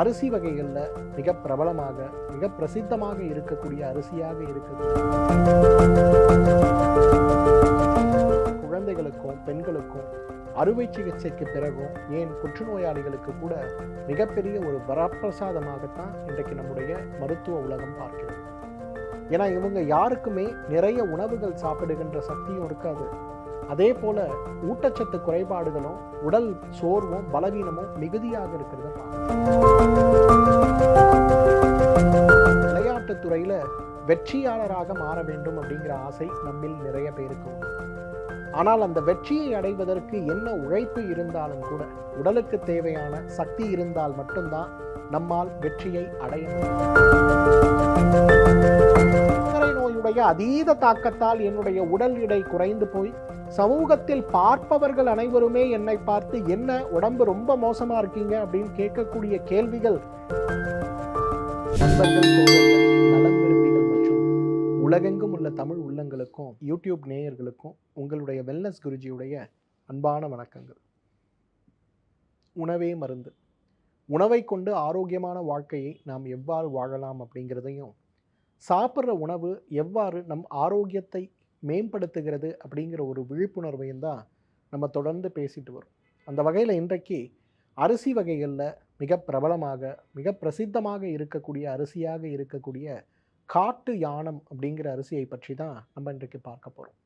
அரிசி வகைகளில் மிக பிரபலமாக மிக பிரசித்தமாக இருக்கக்கூடிய அரிசியாக இருக்குது. குழந்தைகளுக்கும் பெண்களுக்கும் அறுவை சிகிச்சைக்கு பிறகும் ஏன் புற்றுநோயாளிகளுக்கு கூட மிகப்பெரிய ஒரு வரப்பிரசாதமாகத்தான் இன்றைக்கு நம்முடைய மருத்துவ உலகம் பார்க்கிறது. ஏன்னா இவங்க யாருக்குமே நிறைய உணவுகள் சாப்பிடுகின்ற சக்தியும் இருக்காது. அதே போல ஊட்டச்சத்து குறைபாடுகளும் உடல் சோர்வும் பலவீனமும் மிகுதியாக இருக்கிறத விளையாட்டுத் துறையில வெற்றியாளராக மாற வேண்டும் அப்படிங்கிற ஆசை நம்மில் நிறைய பேருக்கு உண்டு. ஆனால் அந்த வெற்றியை அடைவதற்கு என்ன உழைப்பு இருந்தாலும் கூட உடலுக்கு தேவையான சக்தி இருந்தால் மட்டும்தான் நம்மால் வெற்றியை அடைய முடியும். சர்க்கரை நோயுடைய அதீத தாக்கத்தால் என்னுடைய உடல் எடை குறைந்து போய் சமூகத்தில் பார்ப்பவர்கள் அனைவருமே என்னை பார்த்து என்ன உடம்பு ரொம்ப மோசமா இருக்கீங்க? அப்படின்னு கேட்கக்கூடிய கேள்விகள். நண்பர்கள் நலம் விரும்பிகள் மற்றும் உலகெங்கும் உள்ள தமிழ் உள்ளங்களுக்கும் யூடியூப் நேயர்களுக்கும் உங்களுடைய வெல்னஸ் குருஜியுடைய அன்பான வணக்கங்கள். உணவே மருந்து. உணவை கொண்டு ஆரோக்கியமான வாழ்க்கையை நாம் எவ்வாறு வாழலாம் அப்படிங்கிறதையும் சாப்பிட்ற உணவு எவ்வாறு நம் ஆரோக்கியத்தை மேம்படுத்துகிறது அப்படிங்கிற ஒரு விழிப்புணர்வையும் தான் நம்ம தொடர்ந்து பேசிட்டு வரோம். அந்த வகையில் இன்றைக்கு அரிசி வகைகளில் மிக பிரபலமாக மிக பிரசித்தமாக இருக்கக்கூடிய அரிசியாக இருக்கக்கூடிய காட்டு யானம் அப்படிங்கிற அரிசியை பற்றி தான் நம்ம இன்றைக்கு பார்க்க போகிறோம்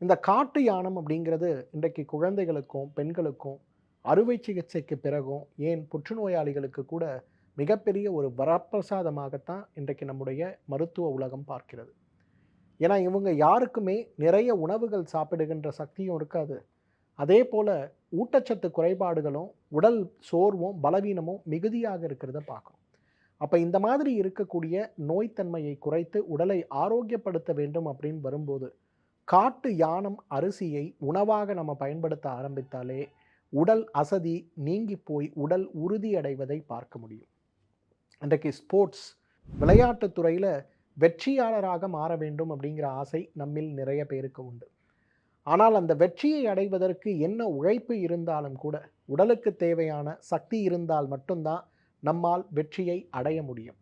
இந்த காட்டு யானம் அப்படிங்கிறது இன்றைக்கு குழந்தைகளுக்கும் பெண்களுக்கும் அறுவை சிகிச்சைக்கு பிறகும் ஏன் புற்றுநோயாளிகளுக்கு கூட மிகப்பெரிய ஒரு வரப்பிரசாதமாகத்தான் இன்றைக்கு நம்முடைய மருத்துவ உலகம் பார்க்கிறது. ஏன்னா இவங்க யாருக்குமே நிறைய உணவுகள் சாப்பிடுகின்ற சக்தியும் இருக்காது. அதே போல் ஊட்டச்சத்து குறைபாடுகளும் உடல் சோர்வும் பலவீனமும் மிகுதியாக இருக்கிறத பார்க்குறோம் அப்போ இந்த மாதிரி இருக்கக்கூடிய நோய்த்தன்மையை குறைத்து உடலை ஆரோக்கியப்படுத்த வேண்டும் அப்படின்னு வரும்போது காட்டு யானம் அரிசியை உணவாக நம்ம பயன்படுத்த ஆரம்பித்தாலே உடல் அசதி நீங்கி போய் உடல் உறுதியடைவதை பார்க்க முடியும். இன்றைக்கு ஸ்போர்ட்ஸ் விளையாட்டுத் துறையில் வெற்றியாளராக மாற வேண்டும் அப்படிங்கிற ஆசை நம்மில் நிறைய பேருக்கு உண்டு. ஆனால் அந்த வெற்றியை அடைவதற்கு என்ன உழைப்பு இருந்தாலும் கூட உடலுக்கு தேவையான சக்தி இருந்தால் மட்டும்தான் நம்மால் வெற்றியை அடைய முடியும்.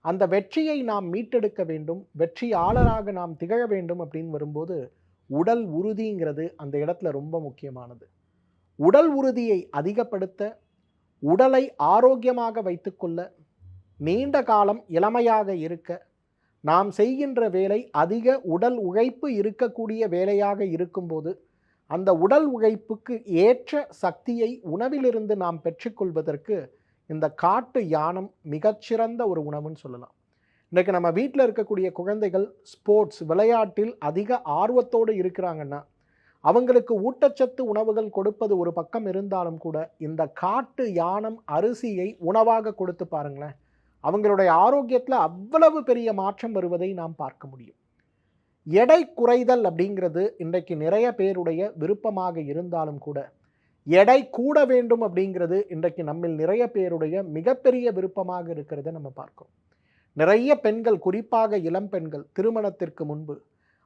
அந்த வெற்றியை நாம் மீட்டெடுக்க வேண்டும் வெற்றியாளராக நாம் திகழ வேண்டும் அப்படின்னு வரும்போது உடல் உறுதிங்கிறது அந்த இடத்துல ரொம்ப முக்கியமானது. உடல் உறுதியை அதிகப்படுத்த உடலை ஆரோக்கியமாக வைத்துக்கொள்ள நீண்ட காலம் இளமையாக இருக்க நாம் செய்கின்ற வேலை அதிக உடல் உழைப்பு இருக்கக்கூடிய வேலையாக இருக்கும்போது அந்த உடல் உழைப்புக்கு ஏற்ற சக்தியை உணவிலிருந்து நாம் பெற்றுக்கொள்வதற்கு இந்த காட்டு யானம் மிகச்சிறந்த ஒரு உணவுன்னு சொல்லலாம். இன்றைக்கு நம்ம வீட்டில் இருக்கக்கூடிய குழந்தைகள் ஸ்போர்ட்ஸ் விளையாட்டில் அதிக ஆர்வத்தோடு இருக்கிறாங்கன்னா அவங்களுக்கு ஊட்டச்சத்து உணவுகள் கொடுப்பது ஒரு பக்கம் இருந்தாலும் கூட இந்த காட்டு யானம் அரிசியை உணவாக கொடுத்து பாருங்களேன். அவங்களுடைய ஆரோக்கியத்தில் அவ்வளவு பெரிய மாற்றம் வருவதை நாம் பார்க்க முடியும். எடை குறைதல் அப்படிங்கிறது இன்றைக்கு நிறைய பேருடைய விருப்பமாக இருந்தாலும் கூட எடை கூட வேண்டும் அப்படிங்கிறது இன்றைக்கு நம்மில் நிறைய பேருடைய மிகப்பெரிய விருப்பமாக இருக்கிறத நம்ம பார்க்கிறோம். நிறைய பெண்கள் குறிப்பாக இளம் பெண்கள் திருமணத்திற்கு முன்பு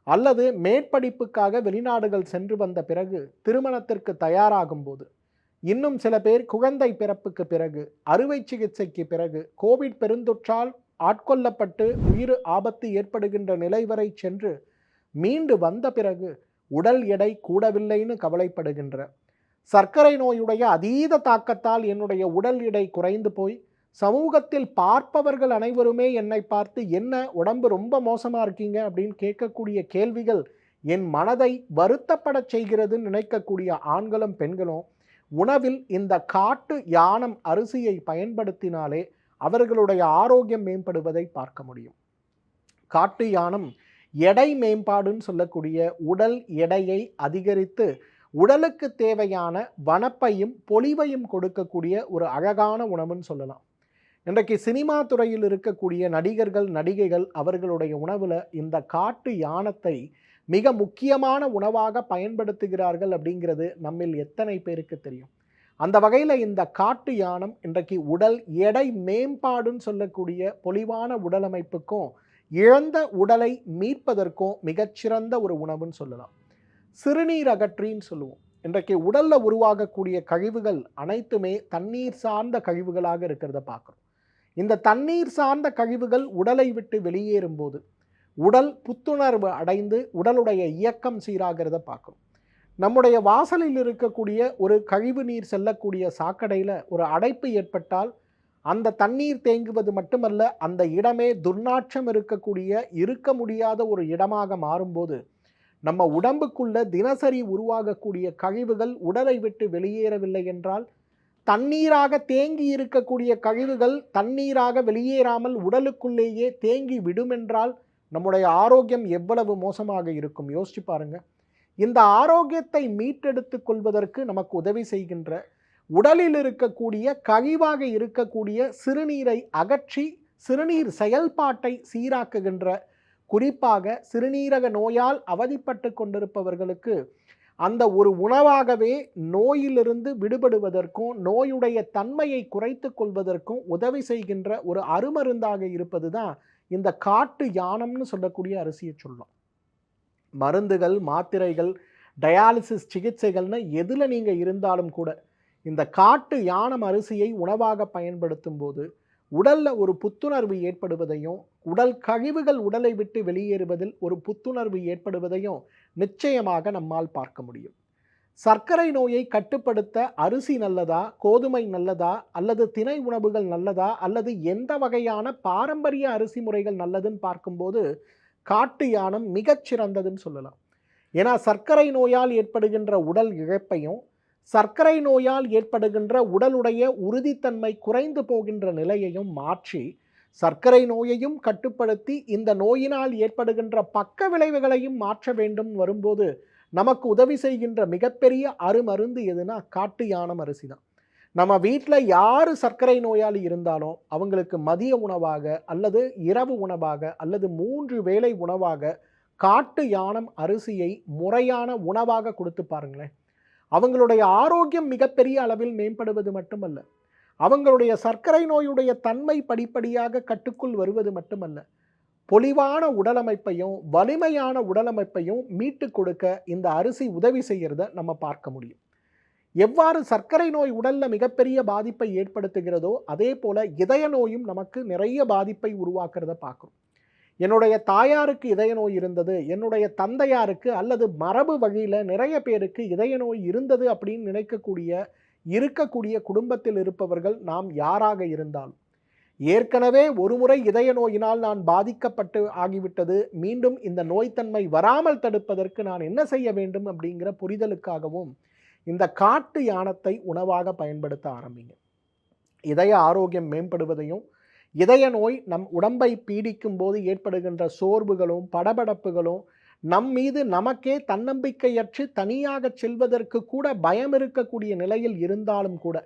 அல்லது மேற்படிப்புக்காக வெளிநாடுகள் சென்று வந்த பிறகு திருமணத்திற்கு தயாராகும் போது இன்னும் சில பேர் குழந்தை பிறப்புக்கு பிறகு அறுவை சிகிச்சைக்கு பிறகு கோவிட் பெருந்தொற்றால் ஆட்கொள்ளப்பட்டு உயிர் ஆபத்து ஏற்படுகின்ற நிலை வரை சென்று மீண்டு வந்த பிறகு உடல் எடை கூடவில்லைன்னு கவலைப்படுகின்ற. சர்க்கரை நோயுடைய அதீத தாக்கத்தால் என்னுடைய உடல் எடை குறைந்து போய் சமூகத்தில் பார்ப்பவர்கள் அனைவருமே என்னை பார்த்து என்ன உடம்பு ரொம்ப மோசமாக இருக்கீங்க? அப்படின்னு கேட்கக்கூடிய கேள்விகள் என் மனதை வருத்தப்படச் செய்கிறதுன்னு நினைக்கக்கூடிய ஆண்களும் பெண்களும் உணவில் இந்த காட்டு யானம் அரிசியை பயன்படுத்தினாலே அவர்களுடைய ஆரோக்கியம் மேம்படுவதை பார்க்க முடியும். காட்டு யானம் எடை மேம்பாடுன்னு சொல்லக்கூடிய உடல் எடையை அதிகரித்து உடலுக்கு தேவையான வனப்பையும் பொலிவையும் கொடுக்கக்கூடிய ஒரு அழகான உணவுன்னு சொல்லலாம். இன்றைக்கு சினிமா துறையில் இருக்கக்கூடிய நடிகர்கள் நடிகைகள் அவர்களுடைய உணவில் இந்த காட்டு யானத்தை மிக முக்கியமான உணவாக பயன்படுத்துகிறார்கள் அப்படிங்கிறது நம்மில் எத்தனை பேருக்கு தெரியும்? அந்த வகையில் இந்த காட்டு யானம் இன்றைக்கு உடல் எடை மேம்பாடுன்னு சொல்லக்கூடிய பொலிவான உடலமைப்புக்கும் இழந்த உடலை மீட்பதற்கும் மிகச்சிறந்த ஒரு உணவுன்னு சொல்லலாம். சிறுநீர் அகற்றின்னு சொல்லுவோம். இன்றைக்கு உடலில் உருவாகக்கூடிய கழிவுகள் அனைத்துமே தண்ணீர் சார்ந்த கழிவுகளாக இருக்கிறத பார்க்குறோம். இந்த தண்ணீர் சார்ந்த கழிவுகள் உடலை விட்டு வெளியேறும் போது உடல் புத்துணர்வு அடைந்து உடலுடைய இயக்கம் சீராகிறத பார்க்குறோம் நம்முடைய வாசலில் இருக்கக்கூடிய ஒரு கழிவு நீர் செல்லக்கூடிய சாக்கடையில் ஒரு அடைப்பு ஏற்பட்டால் அந்த தண்ணீர் தேங்குவது மட்டுமல்ல அந்த இடமே துர்நாற்றம் இருக்கக்கூடிய இருக்க முடியாத ஒரு இடமாக மாறும்போது நம்ம உடம்புக்குள்ள தினசரி உருவாகக்கூடிய கழிவுகள் உடலை விட்டு வெளியேறவில்லை என்றால் தண்ணீராக தேங்கி இருக்கக்கூடிய கழிவுகள் தண்ணீராக வெளியேறாமல் உடலுக்குள்ளேயே தேங்கி விடுமென்றால் நம்முடைய ஆரோக்கியம் எவ்வளவு மோசமாக இருக்கும்? யோசிச்சு பாருங்க. இந்த ஆரோக்கியத்தை மீட்டெடுத்துக் கொள்வதற்கு நமக்கு உதவி செய்கின்ற உடலில் இருக்கக்கூடிய கழிவாக இருக்கக்கூடிய சிறுநீரை அகற்றி சிறுநீர் செயல்பாட்டை சீராக்குகின்ற குறிப்பாக சிறுநீரக நோயால் அவதிப்பட்டு கொண்டிருப்பவர்களுக்கு அந்த ஒரு உணவாகவே நோயிலிருந்து விடுபடுவதற்கும் நோயுடைய தன்மையை குறைத்து கொள்வதற்கும் உதவி செய்கின்ற ஒரு அருமருந்தாக இருப்பது தான் இந்த காட்டு யானம்னு சொல்லக்கூடிய அரிசியை சொல்லலாம். மருந்துகள் மாத்திரைகள் டயாலிசிஸ் சிகிச்சைகள்னு எதில் நீங்கள் இருந்தாலும் கூட இந்த காட்டு யானம் அரிசியை உணவாக பயன்படுத்தும் போது உடலில் ஒரு புத்துணர்வு ஏற்படுவதையும் உடல் கழிவுகள் உடலை விட்டு வெளியேறுவதில் ஒரு புத்துணர்வு ஏற்படுவதையும் நிச்சயமாக நம்மால் பார்க்க முடியும். சர்க்கரை நோயை கட்டுப்படுத்த அரிசி நல்லதா கோதுமை நல்லதா அல்லது திணை உணவுகள் நல்லதா அல்லது எந்த வகையான பாரம்பரிய அரிசி முறைகள் நல்லதுன்னு பார்க்கும்போது காட்டு யானம் மிகச்சிறந்ததுன்னு சொல்லலாம். ஏன்னா சர்க்கரை நோயால் ஏற்படுகின்ற உடல் இழப்பையும் சர்க்கரை நோயால் ஏற்படுகின்ற உடலுடைய உறுதித்தன்மை குறைந்து போகின்ற நிலையையும் மாற்றி சர்க்கரை நோயையும் கட்டுப்படுத்தி இந்த நோயினால் ஏற்படுகின்ற பக்க விளைவுகளையும் மாற்ற வேண்டும் வரும்போது நமக்கு உதவி செய்கின்ற மிகப்பெரிய அருமருந்து எதுனா காட்டு யானம் அரிசி தான் நம்ம வீட்டில் யார் சர்க்கரை நோயாளி இருந்தாலும் அவங்களுக்கு மதிய உணவாக அல்லது இரவு உணவாக அல்லது மூன்று வேளை உணவாக காட்டு யானம் அரிசியை முறையான உணவாக கொடுத்து பாருங்களேன். அவங்களுடைய ஆரோக்கியம் மிகப்பெரிய அளவில் மேம்படுவது மட்டுமல்ல. அவங்களுடைய சர்க்கரை நோயுடைய தன்மை படிப்படியாக கட்டுக்குள் வருவது மட்டுமல்ல. பொலிவான உடலமைப்பையும் வலிமையான உடலமைப்பையும் மீட்டு கொடுக்க இந்த அரிசி உதவி செய்கிறத நம்ம பார்க்க முடியும். எவ்வாறு சர்க்கரை நோய் உடலில் மிகப்பெரிய பாதிப்பை ஏற்படுத்துகிறதோ அதே போல் இதய நோயும் நமக்கு நிறைய பாதிப்பை உருவாக்குறத பார்க்குறோம். என்னுடைய தாயாருக்கு இதய நோய் இருந்தது என்னுடைய தந்தையாருக்கு அல்லது மரபு வழியில் நிறைய பேருக்கு இதய நோய் இருந்தது அப்படின்னு நினைக்கக்கூடிய இருக்கக்கூடிய குடும்பத்தில் இருப்பவர்கள் நாம் யாராக இருந்தாலும் ஏற்கனவே ஒருமுறை இதய நோயினால் நான் பாதிக்கப்பட்டு ஆகிவிட்டது. மீண்டும் இந்த நோய்த்தன்மை வராமல் தடுப்பதற்கு நான் என்ன செய்ய வேண்டும் அப்படிங்கிற புரிதலுக்காகவும் இந்த காட்டு யானத்தை உணவாக பயன்படுத்த ஆரம்பிங்க. இதய ஆரோக்கியம் மேம்படுவதையும் இதய நோய் நம் உடம்பை பீடிக்கும் போது ஏற்படுகின்ற சோர்வுகளும் படபடப்புகளும் நம் மீது நமக்கே தன்னம்பிக்கையற்று தனியாக செல்வதற்கு கூட பயம் இருக்கக்கூடிய நிலையில் இருந்தாலும் கூட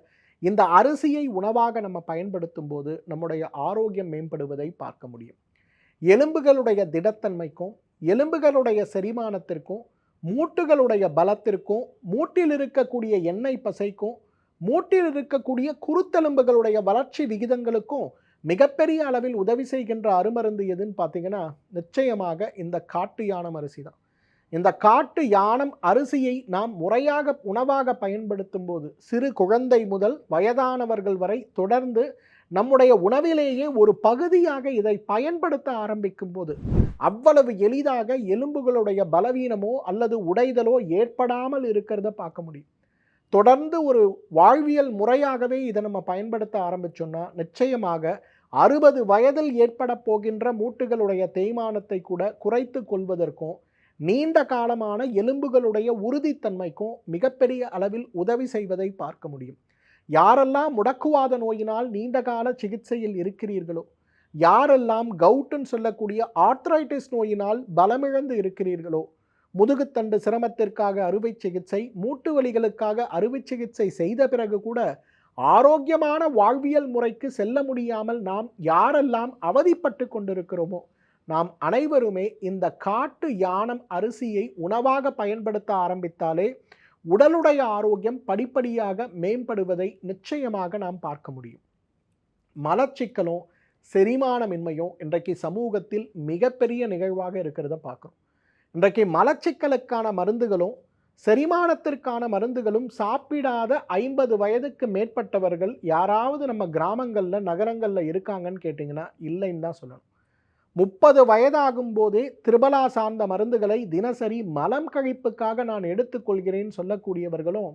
இந்த அரிசியை உணவாக நம்ம பயன்படுத்தும் போது நம்முடைய ஆரோக்கியம் மேம்படுவதை பார்க்க முடியும். எலும்புகளுடைய திடத்தன்மைக்கும் எலும்புகளுடைய செரிமானத்திற்கும் மூட்டுகளுடைய பலத்திற்கும் மூட்டில் இருக்கக்கூடிய எண்ணெய் பசைக்கும் மூட்டில் இருக்கக்கூடிய குருத்தெலும்புகளுடைய வளர்ச்சி விகிதங்களுக்கும் மிகப்பெரிய அளவில் உதவி செய்கின்ற அருமருந்து எதுன்னு பார்த்தீங்கன்னா நிச்சயமாக இந்த காட்டு யானம் அரிசி தான். இந்த காட்டு யானம் அரிசியை நாம் முறையாக உணவாக பயன்படுத்தும் போது சிறு குழந்தை முதல் வயதானவர்கள் வரை தொடர்ந்து நம்முடைய உணவிலேயே ஒரு பகுதியாக இதை பயன்படுத்த ஆரம்பிக்கும் போது அவ்வளவு எளிதாக எலும்புகளுடைய பலவீனமோ அல்லது உடைதலோ ஏற்படாமல் இருக்கிறத பார்க்க முடியும். தொடர்ந்து ஒரு வாழ்வியல் முறையாகவே இதை நம்ம பயன்படுத்த ஆரம்பிச்சோன்னா நிச்சயமாக அறுபது வயதில் ஏற்பட போகின்ற மூட்டுகளுடைய தேய்மானத்தை கூட குறைத்து கொள்வதற்கும் நீண்ட காலமான எலும்புகளுடைய உறுதித்தன்மைக்கும் மிகப்பெரிய அளவில் உதவி செய்வதை பார்க்க முடியும். யாரெல்லாம் முடக்குவாத நோயினால் நீண்ட கால சிகிச்சையில் இருக்கிறீர்களோ யாரெல்லாம் கவுட்டுன்னு சொல்லக்கூடிய ஆர்த்ரைட்டிஸ் நோயினால் பலமிழந்து இருக்கிறீர்களோ முதுகுத்தண்டு சிரமத்திற்காக அறுவை சிகிச்சை மூட்டு வலிகளுக்காக அறுவை சிகிச்சை செய்த பிறகு கூட ஆரோக்கியமான வாழ்வியல் முறைக்கு செல்ல முடியாமல் நாம் யாரெல்லாம் அவதிப்பட்டு கொண்டிருக்கிறோமோ நாம் அனைவருமே இந்த காட்டு யானம் அரிசியை உணவாக பயன்படுத்த ஆரம்பித்தாலே உடலுடைய ஆரோக்கியம் படிப்படியாக மேம்படுவதை நிச்சயமாக நாம் பார்க்க முடியும். மலச்சிக்கலும் செரிமானமின்மையும் இன்றைக்கு சமூகத்தில் மிகப்பெரிய நிகழ்வாக இருக்கிறத பார்க்குறோம். இன்றைக்கு மலச்சிக்கலுக்கான மருந்துகளும் செரிமானத்திற்கான மருந்துகளும் சாப்பிடாத ஐம்பது வயதுக்கு மேற்பட்டவர்கள் யாராவது நம்ம கிராமங்களில் நகரங்களில் இருக்காங்கன்னு கேட்டிங்கன்னா இல்லைன்னு தான் சொல்லணும். முப்பது வயதாகும் போதே திரிபலா சார்ந்த மருந்துகளை தினசரி மலம் கழிப்புக்காக நான் எடுத்துக்கொள்கிறேன் சொல்லக்கூடியவர்களும்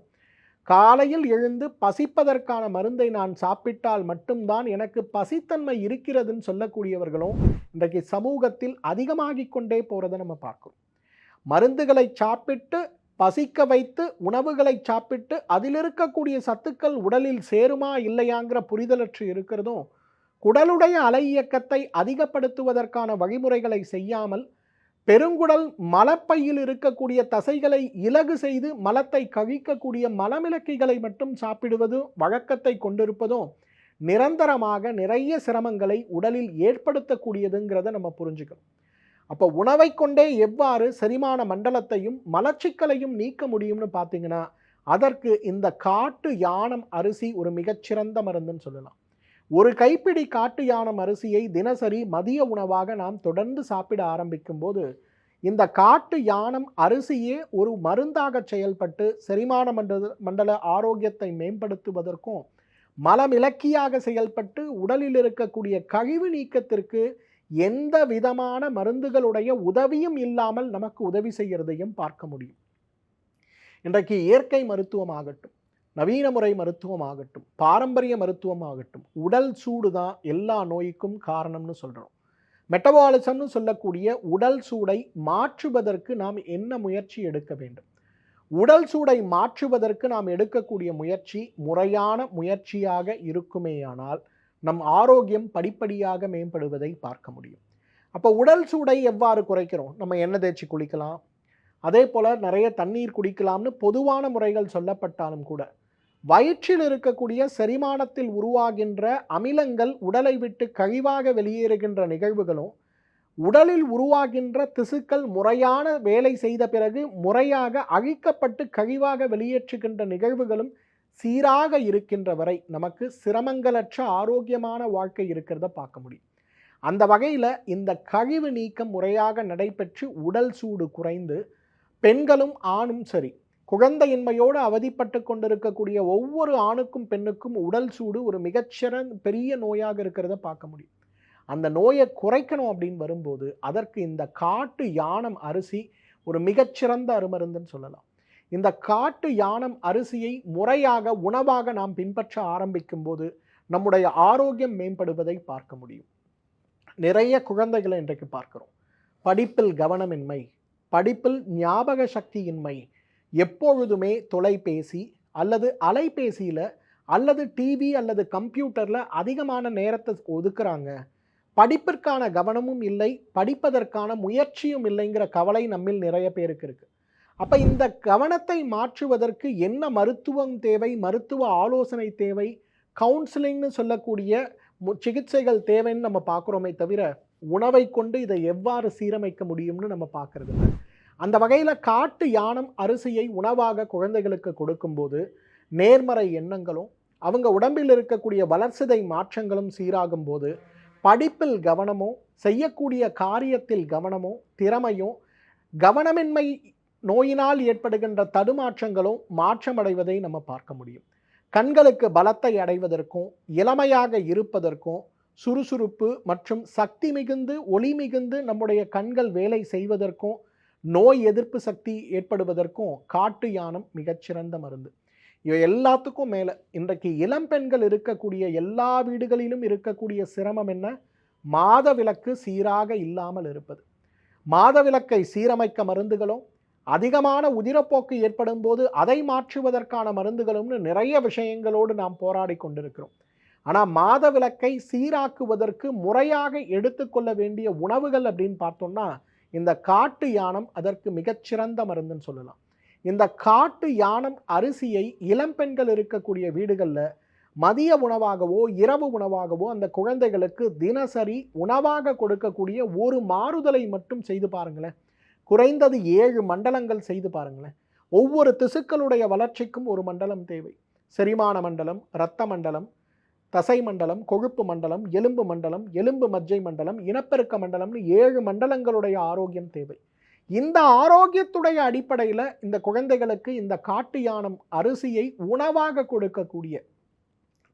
காலையில் எழுந்து பசிப்பதற்கான மருந்தை நான் சாப்பிட்டால் மட்டும்தான் எனக்கு பசித்தன்மை இருக்கிறதுன்னு சொல்லக்கூடியவர்களும் இன்றைக்கு சமூகத்தில் அதிகமாகி கொண்டே போகிறத நம்ம பார்க்கிறோம். மருந்துகளை சாப்பிட்டு பசிக்க வைத்து உணவுகளை சாப்பிட்டு அதில் இருக்கக்கூடிய சத்துக்கள் உடலில் சேருமா இல்லையாங்கிற புரிதலற்று இருக்கிறதும் குடலுடைய அலை இயக்கத்தை அதிகப்படுத்துவதற்கான வழிமுறைகளை செய்யாமல் பெருங்குடல் மலப்பையில் இருக்கக்கூடிய தசைகளை இலகு செய்து மலத்தை கழிக்கக்கூடிய மலமிளக்கிகளை மட்டும் சாப்பிடுவதும் வழக்கத்தை கொண்டிருப்பதும் நிரந்தரமாக நிறைய சிரமங்களை உடலில் ஏற்படுத்தக்கூடியதுங்கிறத நம்ம புரிஞ்சுக்கணும். அப்போ உணவை கொண்டே எவ்வாறு செரிமான மண்டலத்தையும் மலச்சிக்கலையும் நீக்க முடியும்னு பார்த்தீங்கன்னா அதற்கு இந்த காட்டு யானம் அரிசி ஒரு மிகச்சிறந்த மருந்துன்னு சொல்லலாம். ஒரு கைப்பிடி காட்டு யானம் அரிசியை தினசரி மதிய உணவாக நாம் தொடர்ந்து சாப்பிட ஆரம்பிக்கும் போது இந்த காட்டு யானம் அரிசியே ஒரு மருந்தாக செயல்பட்டு செரிமான மண்டல மண்டல ஆரோக்கியத்தை மேம்படுத்துவதற்கும் மலமிளக்கியாக செயல்பட்டு உடலில் இருக்கக்கூடிய கழிவு நீக்கத்திற்கு எந்த விதமான மருந்துகளுடைய உதவியும் இல்லாமல் நமக்கு உதவி செய்கிறதையும் பார்க்க முடியும். இன்றைக்கு இயற்கை மருத்துவம் ஆகட்டும். நவீன முறை மருத்துவம் ஆகட்டும் பாரம்பரிய மருத்துவம் ஆகட்டும் உடல் சூடு தான் எல்லா நோய்க்கும் காரணம்னு சொல்கிறோம் மெட்டபாலிசம்னு சொல்லக்கூடிய உடல் சூடை மாற்றுவதற்கு நாம் என்ன முயற்சி எடுக்க வேண்டும்? உடல் சூடை மாற்றுவதற்கு நாம் எடுக்கக்கூடிய முயற்சி முறையான முயற்சியாக இருக்குமேயானால் நம் ஆரோக்கியம் படிப்படியாக மேம்படுவதை பார்க்க முடியும். அப்போ உடல் சூடை எவ்வாறு குறைக்கிறோம்? நம்ம எண்ணெய் தேய்ச்சி குளிக்கலாம். அதே போல் நிறைய தண்ணீர் குடிக்கலாம்னு பொதுவான முறைகள் சொல்லப்பட்டாலும் கூட வயிற்றில் இருக்கக்கூடிய செரிமானத்தில் உருவாகின்ற அமிலங்கள் உடலை விட்டு கழிவாக வெளியேறுகின்ற நிகழ்வுகளும் உடலில் உருவாகின்ற திசுக்கள் முறையான வேலை செய்த பிறகு முறையாக அழிக்கப்பட்டு கழிவாக வெளியேற்றுகின்ற நிகழ்வுகளும் சீராக இருக்கின்ற வரை நமக்கு சிரமங்களற்ற ஆரோக்கியமான வாழ்க்கை இருக்கிறத பார்க்க முடியும். அந்த வகையில் இந்த கழிவு நீக்கம் முறையாக நடைபெற்று உடல் சூடு குறைந்து பெண்களும் ஆணும் சரி குழந்தையின்மையோடு அவதிப்பட்டு கொண்டிருக்கக்கூடிய ஒவ்வொரு ஆணுக்கும் பெண்ணுக்கும் உடல் சூடு ஒரு மிகச்சிறந்த பெரிய நோயாக இருக்கிறத பார்க்க முடியும். அந்த நோயை குறைக்கணும் அப்படின்னு வரும்போது அதற்கு இந்த காட்டு யானம் அரிசி ஒரு மிகச்சிறந்த அருமருந்துன்னு சொல்லலாம். இந்த காட்டு யானம் அரிசியை முறையாக உணவாக நாம் பின்பற்ற ஆரம்பிக்கும் போது நம்முடைய ஆரோக்கியம் மேம்படுவதை பார்க்க முடியும். நிறைய குழந்தைகளை இன்றைக்கு பார்க்கிறோம். படிப்பில் கவனமின்மை படிப்பில் ஞாபக சக்தியின்மை எப்பொழுதுமே தொலைபேசி அல்லது அலைபேசியில் அல்லது டிவி அல்லது கம்ப்யூட்டரில் அதிகமான நேரத்தை ஒதுக்குறாங்க. படிப்பிற்கான கவனமும் இல்லை படிப்பதற்கான முயற்சியும் இல்லைங்கிற கவலை நம்மில் நிறைய பேருக்கு இருக்குது அப்போ இந்த கவனத்தை மாற்றுவதற்கு என்ன மருத்துவம் தேவை மருத்துவ ஆலோசனை தேவை கவுன்சிலிங்னு சொல்லக்கூடிய சிகிச்சைகள் தேவைன்னு நம்ம பார்க்குறோமே தவிர உணவை கொண்டு இதை எவ்வாறு சீரமைக்க முடியும்னு நம்ம பார்க்கறது அந்த வகையில் காட்டு யானம் அரிசியை உணவாக குழந்தைகளுக்கு கொடுக்கும்போது நேர்மறை எண்ணங்களும் அவங்க உடம்பில் இருக்கக்கூடிய வளர்சிதை மாற்றங்களும் சீராகும் போது படிப்பில் கவனமும் செய்யக்கூடிய காரியத்தில் கவனமும் திறமையும் கவனமின்மை நோயினால் ஏற்படுகின்ற தடுமாற்றங்களும் மாற்றமடைவதை நம்ம பார்க்க முடியும். கண்களுக்கு பலத்தை அடைவதற்கும் இளமையாக இருப்பதற்கும் சுறுசுறுப்பு மற்றும் சக்தி மிகுந்து ஒளி மிகுந்து நம்முடைய கண்கள் வேலை செய்வதற்கும் நோய் எதிர்ப்பு சக்தி ஏற்படுவதற்கும் காட்டு யானம் மிகச்சிறந்த மருந்து. இவை எல்லாத்துக்கும் மேலே இன்றைக்கு இளம் பெண்கள் இருக்கக்கூடிய எல்லா வீடுகளிலும் இருக்கக்கூடிய சிரமம் என்ன? மாதவிலக்கு சீராக இல்லாமல் இருப்பது. மாதவிலக்கை சீரமைக்க மருந்துகளும் அதிகமான உதிரப்போக்கு ஏற்படும் போது அதை மாற்றுவதற்கான மருந்துகளும்னு நிறைய விஷயங்களோடு நாம் போராடி கொண்டிருக்கிறோம். ஆனால் மாதவிலக்கை சீராக்குவதற்கு முறையாக எடுத்துக்கொள்ள வேண்டிய உணவுகள் அப்படின்னு பார்த்தோம்னா இந்த காட்டு யானம் அதற்கு மிகச்சிறந்த மருந்துன்னு சொல்லலாம். இந்த காட்டு யானம் அரிசியை இளம்பெண்கள் இருக்கக்கூடிய வீடுகளில் மதிய உணவாகவோ இரவு உணவாகவோ அந்த குழந்தைகளுக்கு தினசரி உணவாக கொடுக்கக்கூடிய ஒரு மாறுதலை மட்டும் செய்து பாருங்களேன். குறைந்தது ஏழு மண்டலங்கள் செய்து பாருங்களேன். ஒவ்வொரு திசுக்களுடைய வளர்ச்சிக்கும் ஒரு மண்டலம் தேவை. செரிமான மண்டலம் இரத்த மண்டலம் தசை மண்டலம் கொழுப்பு மண்டலம் எலும்பு மண்டலம் எலும்பு மஜ்ஜை மண்டலம் இனப்பெருக்க மண்டலம்னு ஏழு மண்டலங்களுடைய ஆரோக்கியம் தேவை. இந்த ஆரோக்கியத்துடைய அடிப்படையில் இந்த குழந்தைகளுக்கு இந்த காட்டு யானம் அரிசியை உணவாக கொடுக்கக்கூடிய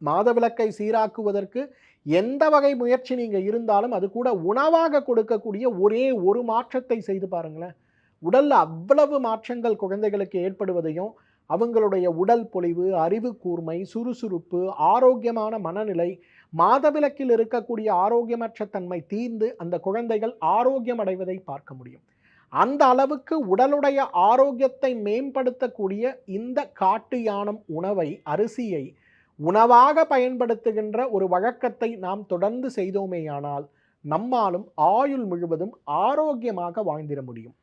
மாதவிலக்கை சீராக்குவதற்கு எந்த வகை முயற்சி நீங்கள் இருந்தாலும் அது கூட உணவாக கொடுக்கக்கூடிய ஒரே ஒரு மாற்றத்தை செய்து பாருங்களேன். உடலில் அவ்வளவு மாற்றங்கள் குழந்தைகளுக்கு ஏற்படுவதையும் அவங்களுடைய உடல் பொலிவு அறிவு கூர்மை சுறுசுறுப்பு ஆரோக்கியமான மனநிலை மாதவிலக்கில் இருக்கக்கூடிய ஆரோக்கியமற்ற தன்மை தீர்ந்து அந்த குழந்தைகள் ஆரோக்கியம் அடைவதை பார்க்க முடியும். அந்த அளவுக்கு உடலுடைய ஆரோக்கியத்தை மேம்படுத்தக்கூடிய இந்த காட்டு யானம் உணவை அரிசியை உணவாக பயன்படுத்துகின்ற ஒரு வழக்கத்தை நாம் தொடர்ந்து செய்தோமேயானால் நம்மாலும் ஆயுள் முழுவதும் ஆரோக்கியமாக வாழ்ந்திட முடியும்.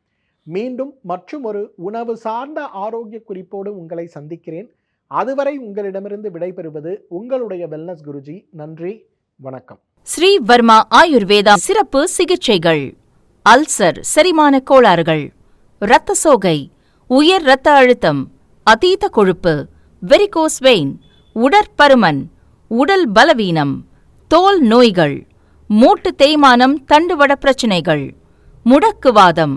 மீண்டும் மற்றும் ஒரு உணவு சார்ந்த ஆரோக்கிய குறிப்போடு உங்களை சந்திக்கிறேன். அதுவரை உங்களிடமிருந்து விடைபெறுவது உங்களுடைய வெல்னஸ் குருஜி. நன்றி வணக்கம். ஸ்ரீ வர்மா ஆயுர்வேதா சிறப்பு சிகிச்சைகள். அல்சர் செரிமான கோளாறுகள். இரத்த சோகை உயர் இரத்த அழுத்தம் அதீத கொழுப்பு வெரிகோஸ் வெயின் உடற்பருமன் உடல் பலவீனம் தோல் நோய்கள் மூட்டு தேய்மானம் தண்டுவட பிரச்சினைகள் முடக்குவாதம்